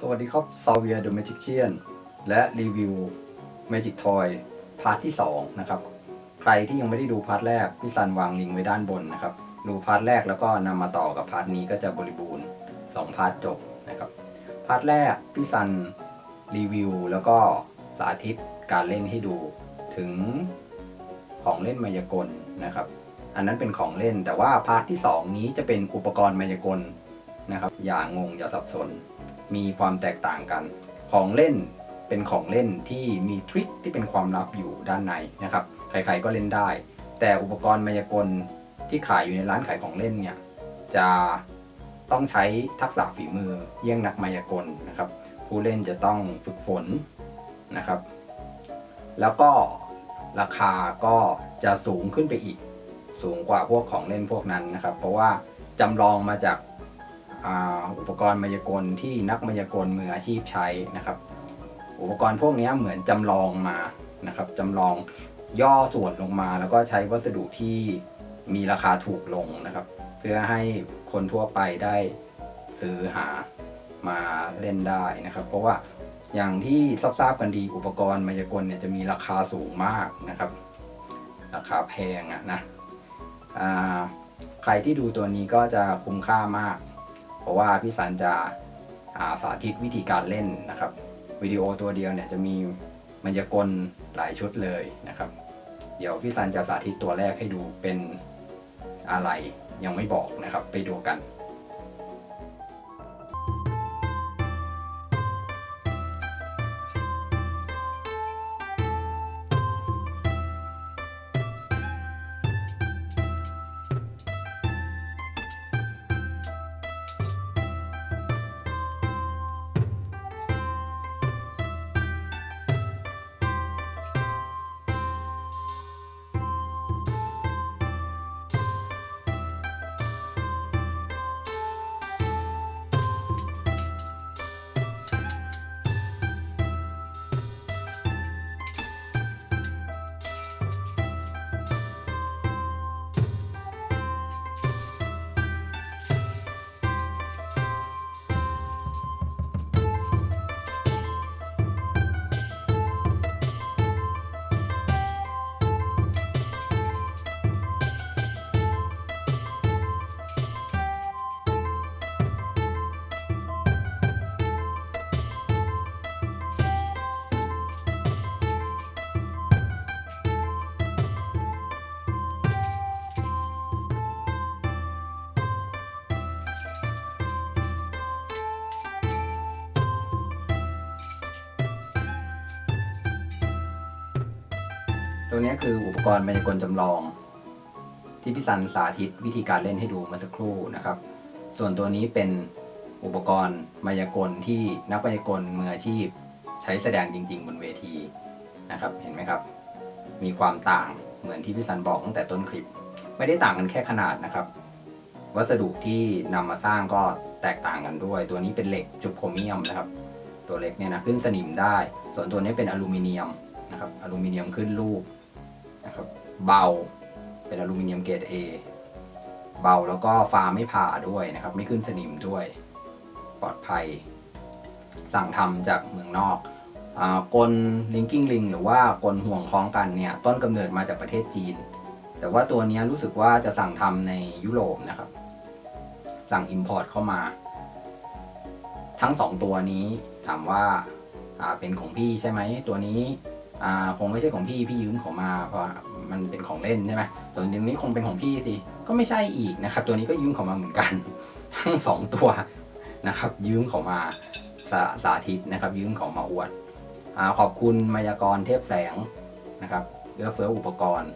สวัสดีครับซาเวียเดอะแมจิกเชียนและรีวิว Magic Toy พาร์ทที่ 2 นะครับ ใครที่ยังไม่ได้ดูพาร์ทแรก พี่ซันวางลิงก์ไว้ด้านบนนะครับ ดูพาร์ทแรกแล้วก็นำมาต่อกับพาร์ทนี้ก็จะบริบูรณ์ 2 พาร์ทจบนะครับ พาร์ทแรก พี่ซันรีวิวแล้วก็สาธิตการเล่นให้ดูถึงของเล่นมายากลนะครับ อันนั้นเป็นของเล่นแต่ว่าพาร์ทที่ 2 นี้จะเป็นอุปกรณ์มายากลนะครับ อย่างงงอย่าสับสน มีความแตกต่างกัน ของเล่นเป็นของเล่นที่มีทริคที่เป็นความลับอยู่ด้านในนะครับ ใครๆก็เล่นได้ แต่อุปกรณ์มายากลที่ขายอยู่ในร้านขายของเล่นเนี่ยจะต้องใช้ทักษะฝีมือเยี่ยงนักมายากลนะครับ ผู้เล่นจะต้องฝึกฝนนะครับ แล้วก็ราคาก็จะสูงขึ้นไปอีก สูงกว่าพวกของเล่นพวกนั้นนะครับ เพราะว่าจำลองมาจาก อุปกรณ์มายากลที่นักมายากลมืออาชีพใช้นะครับ อุปกรณ์พวกนี้เหมือนจำลองมานะครับจำลองย่อส่วนลงมา แล้วก็ใช้วัสดุที่มีราคาถูกลงนะครับ เพื่อให้คนทั่วไปได้ซื้อหามาเล่นได้นะครับ เพราะว่าอย่างที่ทราบกันดีอุปกรณ์มายากลเนี่ยจะมีราคาสูงมากนะครับ ราคาแพงอะนะใครที่ดูตัวนี้ก็จะคุ้มค่ามาก เพราะว่าพี่สันจะาสาธิตวิธีการเล่นนะครับวิดีโอตัวเดียวเนี่ยจะมีมันจะกลหลายชุดเลยนะครับ เดี๋ยวพี่สันจะสาธิตตัวแรกให้ดูเป็นอะไรยังไม่บอกนะครับ ไปดูกัน ตัวนี้คืออุปกรณ์มายากลจำลอง ที่พี่สันสาธิตวิธีการเล่นให้ดูเมื่อสักครู่นะครับ ส่วนตัวนี้เป็นอุปกรณ์มายากลที่นักมายากลมืออาชีพ ใช้แสดงจริง ๆ บนเวทีนะครับ เห็นไหมครับ มีความต่างเหมือนที่พี่สันบอกตั้งแต่ต้นคลิป ไม่ได้ต่างกันแค่ขนาดนะครับ วัสดุที่นำมาสร้างก็แตกต่างกันด้วย ตัวนี้เป็นเหล็กจุบโครเมียมนะครับ ตัวเล็กเนี่ยนะขึ้นสนิมได้ ส่วนตัวนี้เป็นอลูมิเนียมนะครับ อลูมิเนียมขึ้นรูป นะครับเบาเป็นอลูมิเนียมเกรด A เบาแล้วก็ฟาไม่ผ่าด้วยนะครับ ไม่ขึ้นสนิมด้วย ปลอดภัย สั่งทำจากเมืองนอกอกลลิงกิ้งลิงหรือว่ากลห่วงคล้องกันเนี่ย ต้นกำเนิดมาจากประเทศจีน แต่ว่าตัวนี้รู้สึกว่าจะสั่งทำในยุโรปนะครับ สั่งอิมพอร์ตเข้ามา ทั้งสองตัวนี้ถามว่าเป็นของพี่ใช่ไหมตัวนี้ อ่าคงไม่ใช่ของพี่พี่ยืมของมาเพราะมันเป็นของเล่นใช่ไหมตัวนี้คงเป็นของพี่สิก็ไม่ใช่อีกนะครับ ตัวนี้ก็ยืมของมาเหมือนกัน ทั้งสองตัวนะครับ ยืมของมาสาสาธิตนะครับ ยืมของมาอวดอขอบคุณมายากรเทพแสงนะครับเอื้อเฟื้ออุปกรณ์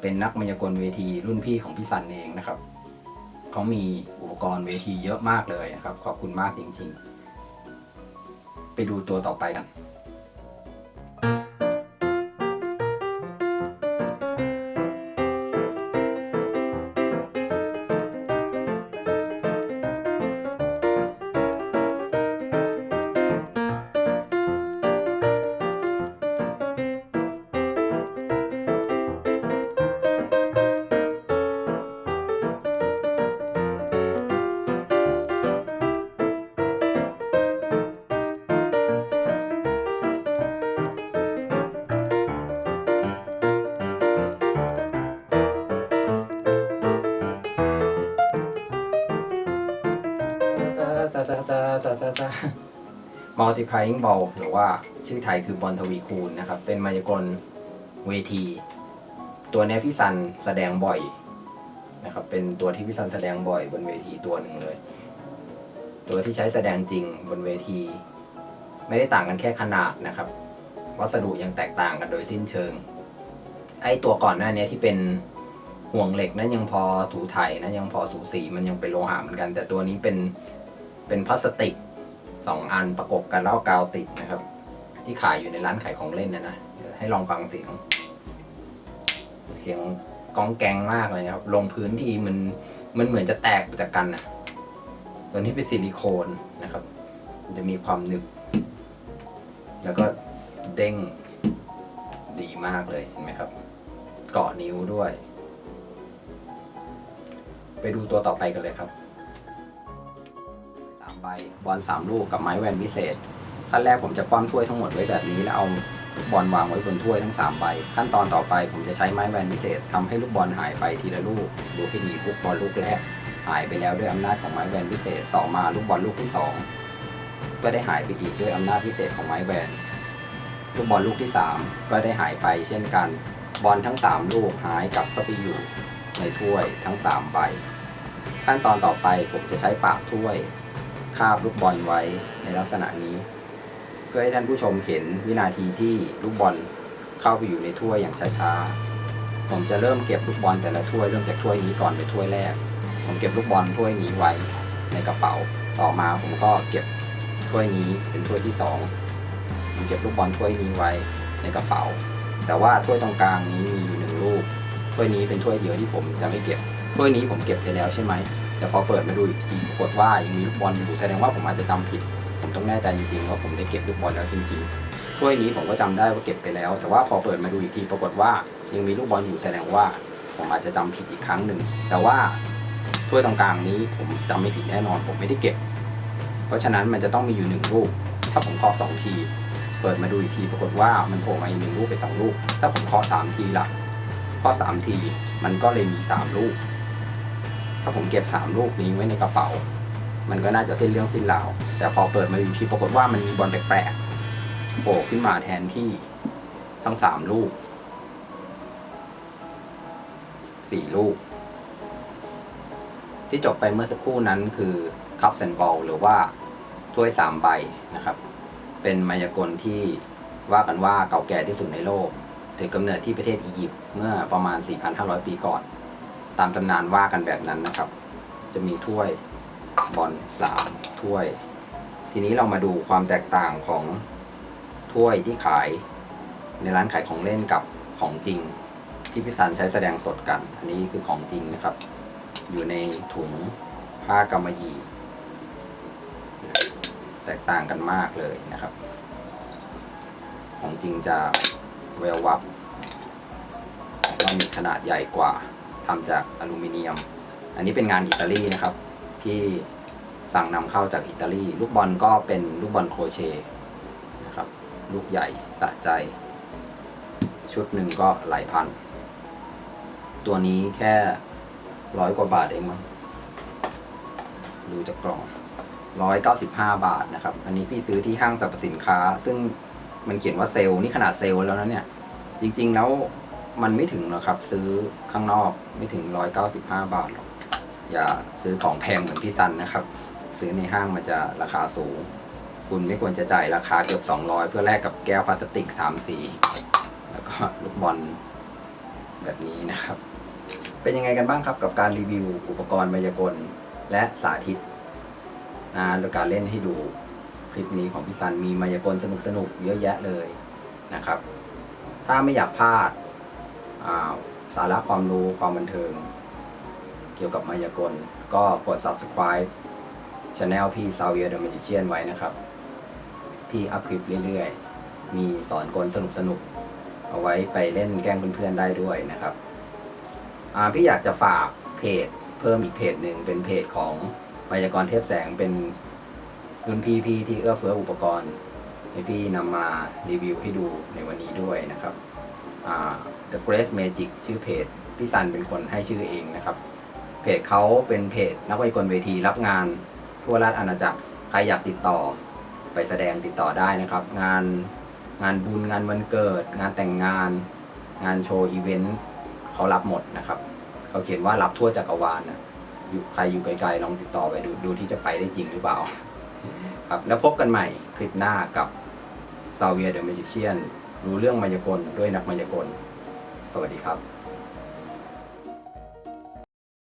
เป็นนักมายากลเวทีรุ่นพี่ของพี่สันเองนะครับเขามีอุปกรณ์เวทีเยอะมากเลยนะครับ ขอบคุณมากจริงๆ ไปดูตัวต่อไปกัน ตาตาตา multiplying ball หรือว่าชื่อไทยคือบอลทวีคูณนะครับ เป็นมายากลเวที ตัวเนี้ยพี่ซันแสดงบ่อยนะครับ เป็นตัวที่พี่ซันแสดงบ่อยบนเวทีตัวหนึ่งเลย ตัวที่ใช้แสดงจริงบนเวที ไม่ได้ต่างกันแค่ขนาดนะครับ วัสดุยังแตกต่างกันโดยสิ้นเชิง ไอตัวก่อนหน้านี้ที่เป็นห่วงเหล็กนั้นยังพอถูไถนะยังพอสูสีมันยังเป็นโลหะเหมือนกัน แต่ตัวนี้เป็นเป็นพลาสติก สองอันประกบกันแล้วเอากาวติดนะครับ ที่ขายอยู่ในร้านขายของเล่นนะนะให้ลองฟังเสียง เสียงกองแกงมากเลยครับ ลงพื้นที่มันมันเหมือนจะแตกจากกันนะตัวนี้เป็นซิลิโคนนะครับ มันจะมีความหนึบแล้วก็เด้งดีมากเลยเห็นไหมครับ เกาะนิ้วด้วย ไปดูตัวต่อไปกันเลยครับ ใบบอลสามลูกกับไม้แวนวิเศษ ขั้นแรกผมจะคว่ำถ้วยทั้งหมดไว้แบบนี้แล้วเอาลูกบอลวางไว้บนถ้วยทั้งสามใบ ขั้นตอนต่อไปผมจะใช้ไม้แวนวิเศษทำให้ลูกบอลหายไปทีละลูกดูให้ดีลูกบอลลูกแรกหายไปแล้วด้วยอำนาจของไม้แวนวิเศษ ต่อมาลูกบอลลูกที่สองก็ได้หายไปอีกด้วยอำนาจวิเศษของไม้แวนลูกบอลลูกที่ 3 ก็ได้หายไปเช่นกัน บอลทั้ง 3 ลูกหายกลับเข้าไปอยู่ในถ้วยทั้ง 3 ใบ ขั้นตอนต่อไปผมจะใช้ปากถ้วย คาบลูกบอลไว้ในลักษณะนี้ เพื่อให้ท่านผู้ชมเห็นวินาทีที่ลูกบอลเข้าไปอยู่ในถ้วยอย่างช้าๆ ผมจะเริ่มเก็บลูกบอลแต่ละถ้วยเริ่มจากถ้วยนี้ก่อนเป็นถ้วยแรก ผมเก็บลูกบอลถ้วยนี้ไว้ในกระเป๋า ต่อมาผมก็เก็บถ้วยนี้เป็นถ้วยที่สองผมเก็บลูกบอลถ้วยนี้ไว้ในกระเป๋า แต่ว่าถ้วยตรงกลางนี้มีอยู่หนึ่งลูกถ้วยนี้เป็นถ้วยเดียวที่ผมจะไม่เก็บถ้วยนี้ผมเก็บไปแล้วใช่ไหม แต่พอเปิดมาดูอีกทีปรากฏว่ายังมีลูกบอลอยู่แสดงว่าผมอาจจะจำผิด ผมต้องแน่ใจจริงๆว่าผมได้เก็บลูกบอลแล้วจริงๆถ้วยนี้ผมก็จำได้ว่าเก็บไปแล้ว แต่ว่าพอเปิดมาดูอีกทีปรากฏว่ายังมีลูกบอลอยู่แสดงว่าผมอาจจะจำผิดอีกครั้งหนึ่ง แต่ว่าถ้วยตรงกลางนี้ผมจำไม่ผิดแน่นอน ผมไม่ได้เก็บ เพราะฉะนั้นมันจะต้องมีอยู่หนึ่งลูก ถ้าผมเคาะสองที เปิดมาดูอีกทีปรากฏว่ามันโผล่มาอีกหนึ่งลูกเป็นสองลูก ถ้าผมเคาะสามทีละเคาะสามที มันก็เลยมีสามลูก ถ้าผมเก็บสามลูกนี้ไว้ในกระเป๋า มันก็น่าจะสิ้นเรื่องสิ้นราว แต่พอเปิดมาดูอีกทีปรากฏว่ามันมีบอลแปลกๆโผล่ขึ้นมาแทนที่ทั้งสามลูกสี่ลูก ที่จบไปเมื่อสักครู่นั้นคือคัพเซนบอลหรือว่าถ้วยสามใบนะครับ เป็นมายากลที่ว่ากันว่าเก่าแก่ที่สุดในโลกถือกำเนิดที่ประเทศอียิปต์เมื่อประมาณ 4,500 ปีก่อน ตามตำนานว่ากันแบบนั้นนะครับ จะมีถ้วยบอลสามถ้วย ทีนี้เรามาดูความแตกต่างของถ้วยที่ขายในร้านขายของเล่นกับของจริง ที่พี่ซันใช้แสดงสดกัน อันนี้คือของจริงนะครับ อยู่ในถุงผ้ากำมะหยี่แตกต่างกันมากเลยนะครับ ของจริงจะแวววับแล้วมีขนาดใหญ่กว่าทำจาก อลูมิเนียม อันนี้เป็นงานอิตาลีนะครับ ที่สั่งนำเข้าจากอิตาลี ลูกบอลก็เป็นลูกบอลโครเชต์นะครับ ลูกใหญ่สะใจ ชุดหนึ่งก็หลายพัน ตัวนี้แค่ร้อยกว่าบาทเองมั้งดูจากกล่อง195บาทนะครับ อันนี้พี่ซื้อที่ห้างสรรพสินค้า ซึ่งมันเขียนว่าเซลล์นี่ขนาดเซลล์แล้วนะเนี่ย จริง ๆ แล้ว มันไม่ถึงหรอกครับ ซื้อข้างนอกไม่ถึง195บห้าบาทหรอกอย่าซื้อของแพงเหมือนพี่ซันนะครับ ซื้อในห้างมันจะราคาสูง คุณไม่ควรจะจ่ายราคาเกือบ200เพื่อแลกกับแก้วพลาสติก3สี แล้วก็ลูกบอลแบบนี้นะครับ เป็นยังไงกันบ้างครับกับการรีวิวอุปกรณ์มายากลและสาธิตนะแล้วการเล่นให้ดูคลิปนี้ของพี่ซันมีมายากลสนุกๆเยอะแยะเลยนะครับ ถ้าไม่อยากพลาด สาระความรู้ความบันเทิง เกี่ยวกับมายากล ก็กด subscribe channel พี่ s a v i e r the Magician ไว้นะครับ พี่อัพคลิปเรื่อยๆ มีสอนกลสนุกๆเอาไว้ไปเล่นแกล้งเพื่อนๆได้ด้วยนะครับพี่อยากจะฝากเพจเพิ่มอีกเพจหนึ่งเป็นเพจของมายากรเทพแสงเป็นรุ่นพี่พี่ที่เอื้อเฟื้ออุปกรณ์ให้พี่นำมารีวิวให้ดูในวันนี้ด้วยนะครับ The Grace Magic ชื่อเพจพี่ซันเป็นคนให้ชื่อเองนะครับ เพจเขาเป็นเพจนักวยากลเวทีรับงานทั่วราชอาณาจักรใครอยากติดต่อไปแสดงติดต่อได้นะครับ งานงานบุญงานวันเกิด งานแต่งงาน งานโชว์อีเวนต์เขารับหมดนะครับ เขาเขียนว่ารับทั่วจักรวาลนะอยู่ใครอยู่ไกลๆลองติดต่อไปดูดูที่จะไปได้จริงหรือเปล่า ครับแล้วพบกันใหม่คลิปหน้ากับซาเวียเดอะแมจิเชียน รู้เรื่องมายากลด้วยนักมายากล สวัสดีครับ